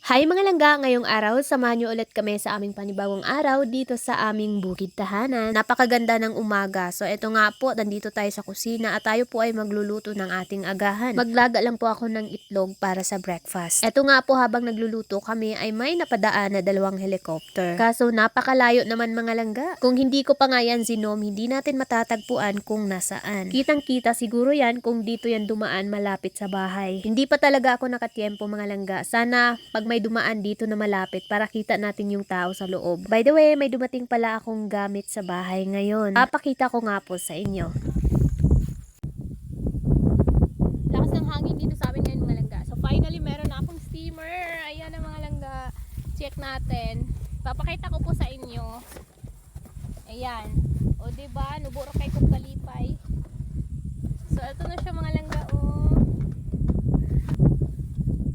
Hi mga langga, ngayong araw samahan niyo ulit kami sa aming panibagong araw dito sa aming bukid tahanan. Napakaganda ng umaga. So eto nga po, nandito tayo sa kusina at tayo po ay magluluto ng ating agahan. Maglaga lang po ako ng itlog para sa breakfast. Eto nga po habang nagluluto kami ay may napadaan na dalawang helicopter. Kaso napakalayo naman mga langga. Kung hindi ko pa nga yan zinom, hindi natin matatagpuan kung nasaan. Kitang kita siguro yan kung dito yan dumaan malapit sa bahay. Hindi pa talaga ako nakatiempo mga langga. Sana pag may dumaan dito na malapit para kita natin yung tao sa loob. By the way, may dumating pala akong gamit sa bahay ngayon. Papakita ko nga po sa inyo. Lakas ng hangin dito sa amin ngayon mga langga. So finally, meron na akong steamer. Ayan ang mga langga. Check natin. Papakita ko po sa inyo. Ayan. O diba, nuburo kay kong kalipay. So ito na siya mga langga. Oh.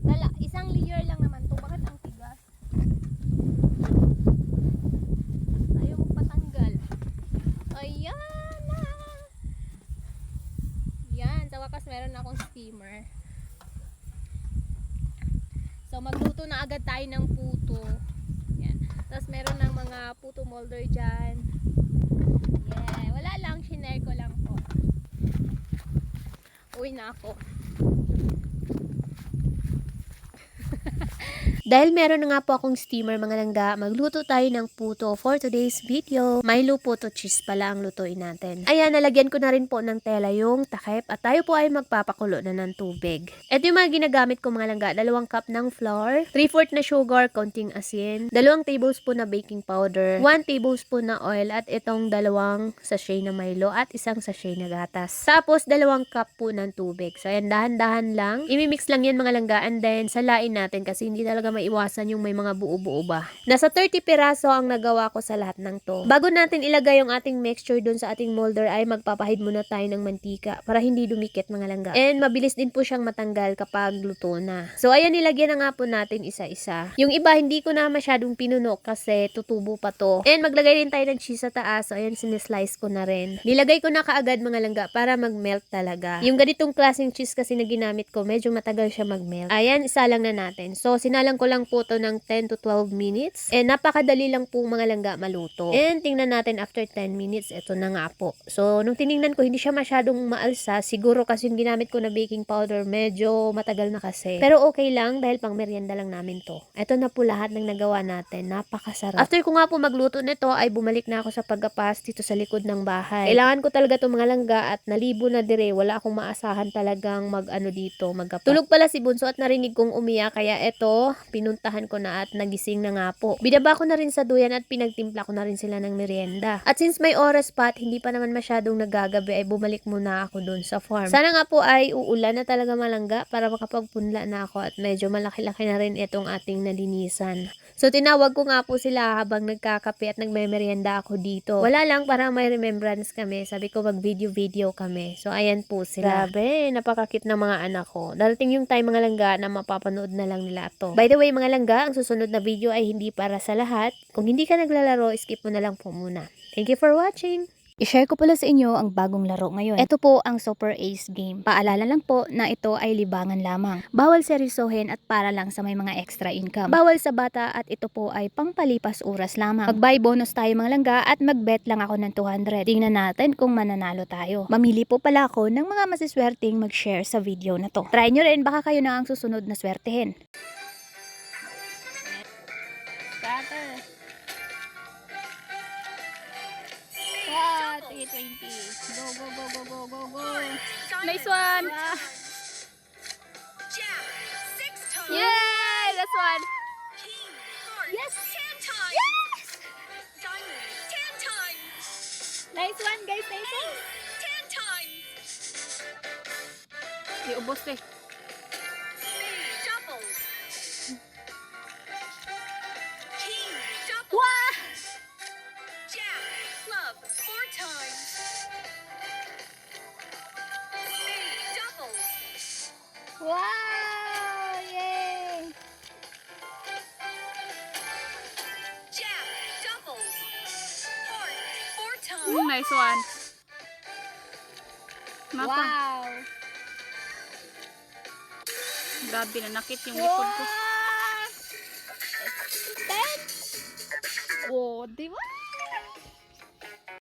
Dala, isang layer lang naman to. Bakit ang tigas? Ayaw mo patanggal. Ayan na. Yan, sa wakas meron na akong steamer. So magluto na agad tayo ng puto. Yan. Tapos meron ng mga puto molder dyan. Yeah, wala lang, shinare ko lang po. Uwi na ako. Dahil meron na nga po akong steamer mga langga, magluto tayo ng puto for today's video. Milo puto cheese pala ang lutuin natin. Ayan, nalagyan ko na rin po ng tela yung takip at tayo po ay magpapakulo na ng tubig. Ito yung mga ginagamit ko mga langga, dalawang cup ng flour, 3-4 na sugar, konting asin, dalawang tablespoon na baking powder, 1 tablespoon na oil at itong dalawang sachet na Milo at isang sachet na gatas. Tapos, dalawang cup po ng tubig. So, ayan, dahan-dahan lang. Imimix lang yan mga langga and then salain natin kasi hindi talaga maiwasan yung may mga buo-buo ba. Nasa 30 piraso ang nagawa ko sa lahat ng to. Bago natin ilagay yung ating mixture dun sa ating molder ay magpapahid muna tayo ng mantika para hindi dumikit mga langga. And mabilis din po siyang matanggal kapag luto na. So ayan nilagyan na nga po natin isa-isa. Yung iba hindi ko na masyadong pinuno kasi tutubo pa to. And maglagay din tayo ng cheese sa taas. So ayan sineslice ko na rin. Nilagay ko na kaagad mga langga para mag-melt talaga. Yung ganitong klaseng cheese kasi na ginamit ko medyo matagal siya mag-melt. Ayan isa lang na natin. So sinalang ko lang po to ng 10 to 12 minutes. And napakadali lang po mga langga maluto. And tingnan natin after 10 minutes, ito na nga po. So nung tiningnan ko, hindi siya masyadong maalsa. Siguro kasi yung ginamit ko na baking powder, medyo matagal na kasi. Pero okay lang dahil pang merienda lang namin to. Ito na po lahat ng nagawa natin. Napakasarap. After ko nga po magluto nito, ay bumalik na ako sa paggapas dito sa likod ng bahay. Kailangan ko talaga itong mga langga at nalibo na dire. Wala akong maasahan talagang mag ano dito, maggapas. Tulog pala si Bunso at narinig kong umiyak. Kaya ito, pinuntahan ko na at nagising na nga po. Binaba ko na rin sa duyan at pinagtimpla ko na rin sila ng merienda. At since may oras pa at hindi pa naman masyadong nagagabi ay bumalik muna ako dun sa farm. Sana nga po ay uulan na talaga malangga para makapagpunla na ako at medyo malaki-laki na rin itong ating nalinisan. So tinawag ko nga po sila habang nagkakape at nagme-merienda ako dito. Wala lang para may remembrance kami. Sabi ko mag-video-video kami. So ayan po sila. Grabe, napakakit ng mga anak ko. Darating yung time mga langga na mapapanood na lang nila to. By the way mga langga, ang susunod na video ay hindi para sa lahat. Kung hindi ka naglalaro, skip mo na lang po muna. Thank you for watching! I-share ko pala sa inyo ang bagong laro ngayon. Ito po ang Super Ace game. Paalala lang po na ito ay libangan lamang. Bawal seryosohin at para lang sa may mga extra income. Bawal sa bata at ito po ay pangpalipas oras lamang. Mag-buy bonus tayo mga langga at mag-bet lang ako ng 200. Tingnan natin kung mananalo tayo. Mamili po pala ako ng mga masiswerteng mag-share sa video na to. Try nyo rin baka kayo na ang susunod na swertehin. Wow, 320. Go, go, go, go, go, go, go. Nice one. Dạ. Yeah. Yay, this one. Yes. Yes. Nice one, guys. Nice one. Iubos eh. Wow! Yay! Jab, doubles, four, four times. Mm, nice one. Mapa. Wow! Grabe, nanakit yung wow. likod ko. Wow! Oh, di ba?